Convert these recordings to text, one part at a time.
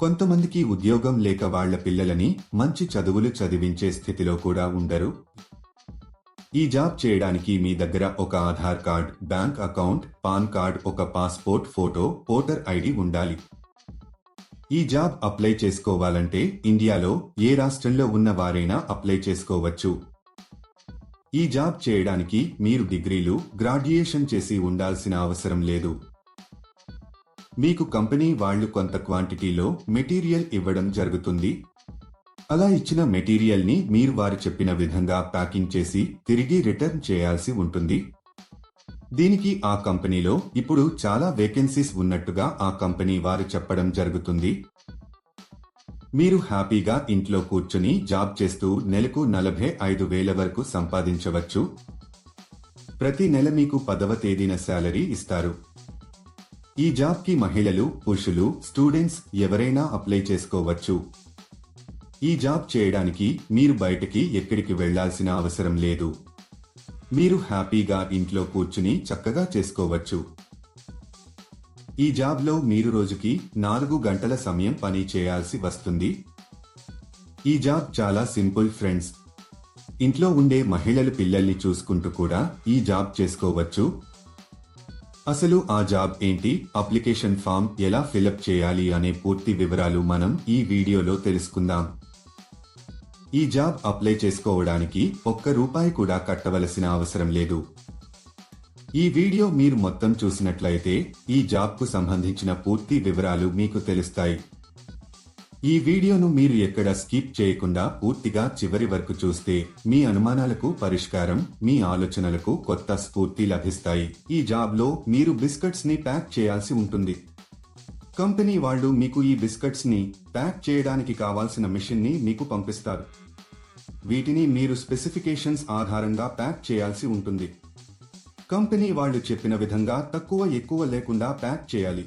కొంతమందికి ఉద్యోగం లేక వాళ్ళ పిల్లలని మంచి చదువులు చదివించే స్థితిలో కూడా ఉండరు. ఈ జాబ్ చేయడానికి మీ దగ్గర ఒక Aadhaar card bank account PAN card ఒక పాస్పోర్ట్ ఫోటో ఓటర్ ఐడి ఉండాలి. ఈ జాబ్ అప్లై చేసుకోవాలంటే ఇండియాలో ఏ రాష్ట్రంలో ఉన్న వారైనా అప్లై చేసుకోవచ్చు. ఈ జాబ్ చేయడానికి మీరు డిగ్రీలు గ్రాడ్యుయేషన్ చేసి ఉండాల్సిన అవసరం లేదు. మీకు కంపెనీ వాళ్ళు కొంత క్వాంటిటీలో మెటీరియల్ ఇవ్వడం జరుగుతుంది. అలా ఇచ్చిన మెటీరియల్ని మీరు వారు చెప్పిన విధంగా ప్యాకింగ్ చేసి తిరిగి రిటర్న్ చేయాల్సి ఉంటుంది. దీనికి ఆ కంపెనీలో ఇప్పుడు చాలా వేకెన్సీస్ ఉన్నట్టుగా ఆ కంపెనీ వారు చెప్పడం జరుగుతుంది. మీరు హ్యాపీగా ఇంట్లో కూర్చుని జాబ్ చేస్తూ నెలకు నలభై ఐదు వేల వరకు సంపాదించవచ్చు. ప్రతి నెల మీకు పదవ తేదీన శాలరీ ఇస్తారు. ఈ జాబ్కి మహిళలు పురుషులు స్టూడెంట్స్ ఎవరైనా అప్లై చేసుకోవచ్చు. ఈ జాబ్ చేయడానికి మీరు బయటకి ఎక్కడికి వెళ్ళాల్సిన అవసరం లేదు. మీరు హ్యాపీగా ఇంట్లో కూర్చుని చక్కగా చేసుకోవచ్చు. ఈ జాబ్లో మీరు రోజుకి నాలుగు గంటల సమయం పని చేయాల్సి వస్తుంది. ఈ జాబ్ చాలా సింపుల్ ఫ్రెండ్స్. ఇంట్లో ఉండే మహిళలు పిల్లల్ని చూసుకుంటూ కూడా ఈ జాబ్ చేసుకోవచ్చు. అసలు ఆ జాబ్ ఏంటి? అప్లికేషన్ ఫామ్ ఎలా ఫిలప్ చేయాలి అనే పూర్తి వివరాలు మనం ఈ వీడియోలో తెలుసుకుందాం. ఈ జాబ్ అప్లై చేసుకోవడానికి ఒక్క రూపాయి కూడా కట్టవలసిన అవసరం లేదు. ఈ వీడియో మీరు మొత్తం చూసినట్లయితే ఈ జాబ్కు సంబంధించిన పూర్తి వివరాలు మీకు తెలుస్తాయి. ఈ వీడియోను మీరు ఎక్కడ స్కిప్ చేయకుండా పూర్తిగా చివరి వరకు చూస్తే మీ అనుమానాలకు పరిష్కారం మీ ఆలోచనలకు కొత్త స్ఫూర్తి లభిస్తాయి. ఈ జాబ్లో మీరు బిస్కెట్స్ని ప్యాక్ చేయాల్సి ఉంటుంది. కంపెనీ వాళ్ళు మీకు ఈ బిస్కెట్స్ని ప్యాక్ చేయడానికి కావాల్సిన మిషన్ని మీకు పంపిస్తారు. వీటిని మీరు స్పెసిఫికేషన్స్ ఆధారంగా ప్యాక్ చేయాల్సి ఉంటుంది. కంపెనీ వాళ్ళు చెప్పిన విధంగా తక్కువ ఎక్కువ లేకుండా ప్యాక్ చేయాలి.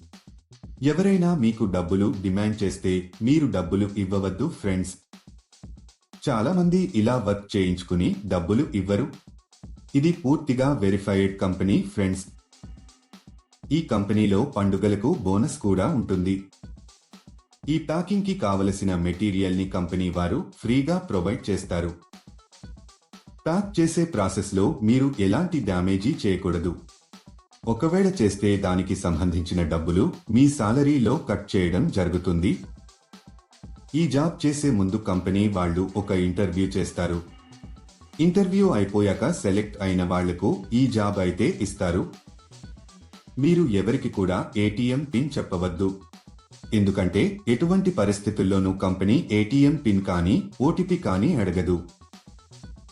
ఎవరైనా మీకు డబ్బులు డిమాండ్ చేస్తే మీరు డబ్బులు ఇవ్వవద్దు ఫ్రెండ్స్. చాలా మంది ఇలా వర్క్ చేయించుకుని డబ్బులు ఇవ్వరు. ఇది పూర్తిగా వెరిఫైడ్ కంపెనీ ఫ్రెండ్స్. ఈ కంపెనీలో పండుగలకు బోనస్ కూడా ఉంటుంది. ఈ ప్యాకింగ్కి కావలసిన మెటీరియల్ని కంపెనీ వారు ఫ్రీగా ప్రొవైడ్ చేస్తారు. ప్యాక్ చేసే ప్రాసెస్లో మీరు ఎలాంటి డ్యామేజీ చేయకూడదు. ఒకవేళ చేస్తే దానికి సంబంధించిన డబ్బులు మీ సాలరీలో కట్ చేయడం జరుగుతుంది. ఈ జాబ్ చేసే ముందు కంపెనీ వాళ్ళు ఒక ఇంటర్వ్యూ చేస్తారు. ఇంటర్వ్యూ అయిపోయాక సెలెక్ట్ అయిన వాళ్ళకు ఈ జాబ్ అయితే ఇస్తారు. మీరు ఎవరికి కూడా ఏటీఎం పిన్ చెప్పవద్దు. ఎందుకంటే ఎటువంటి పరిస్థితుల్లోనూ కంపెనీ ఏటీఎం పిన్ కానీ ఓటీపీ కానీ అడగదు.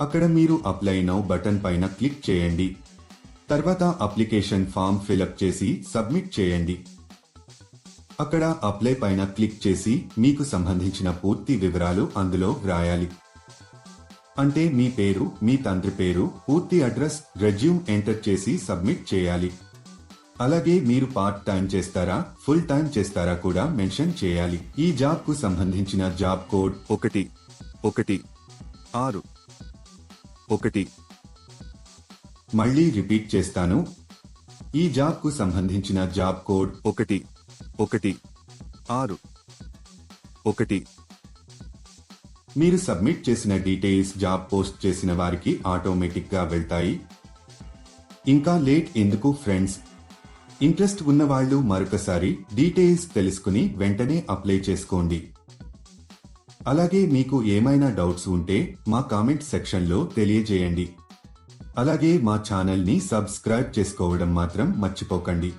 అక్కడ మీరు అప్లై నౌ బటన్ పైన క్లిక్ చేయండి. తర్వాత అప్లికేషన్ ఫామ్ ఫిలప్ చేసి సబ్మిట్ చేయండి. అక్కడ అప్లై పైన క్లిక్ చేసి మీకు సంబంధించిన పూర్తి వివరాలు అందులో వ్రాయాలి. అంటే మీ పేరు మీ తండ్రి పేరు పూర్తి అడ్రస్ రెజ్యూమ్ ఎంటర్ చేసి సబ్మిట్ చేయాలి. అలాగే మీరు పార్ట్ టైం చేస్తారా ఫుల్ టైం చేస్తారా కూడా మెన్షన్ చేయాలి. ఈ జాబ్కు సంబంధించిన జాబ్ కోడ్ ఒకటి ఒకటి ఆరు ఒకటి. మళ్ళీ రిపీట్ చేస్తాను. ఈ జాబ్కు సంబంధించిన జాబ్ కోడ్ ఒకటి. ఒకటి. ఆరు. ఒకటి. మీరు సబ్మిట్ చేసిన డీటెయిల్స్ జాబ్ పోస్ట్ చేసిన వారికి ఆటోమేటిక్గా వెళ్తాయి. ఇంకా లేట్ ఎందుకు ఫ్రెండ్స్? ఇంట్రెస్ట్ ఉన్నవాళ్ళు మరొకసారి డీటెయిల్స్ తెలుసుకుని వెంటనే అప్లై చేసుకోండి. అలాగే మీకు ఏమైనా డౌట్స్ ఉంటే మా కామెంట్ సెక్షన్లో తెలియజేయండి. అలాగే మా ఛానల్ని సబ్స్క్రైబ్ చేసుకోవడం మాత్రం మర్చిపోకండి.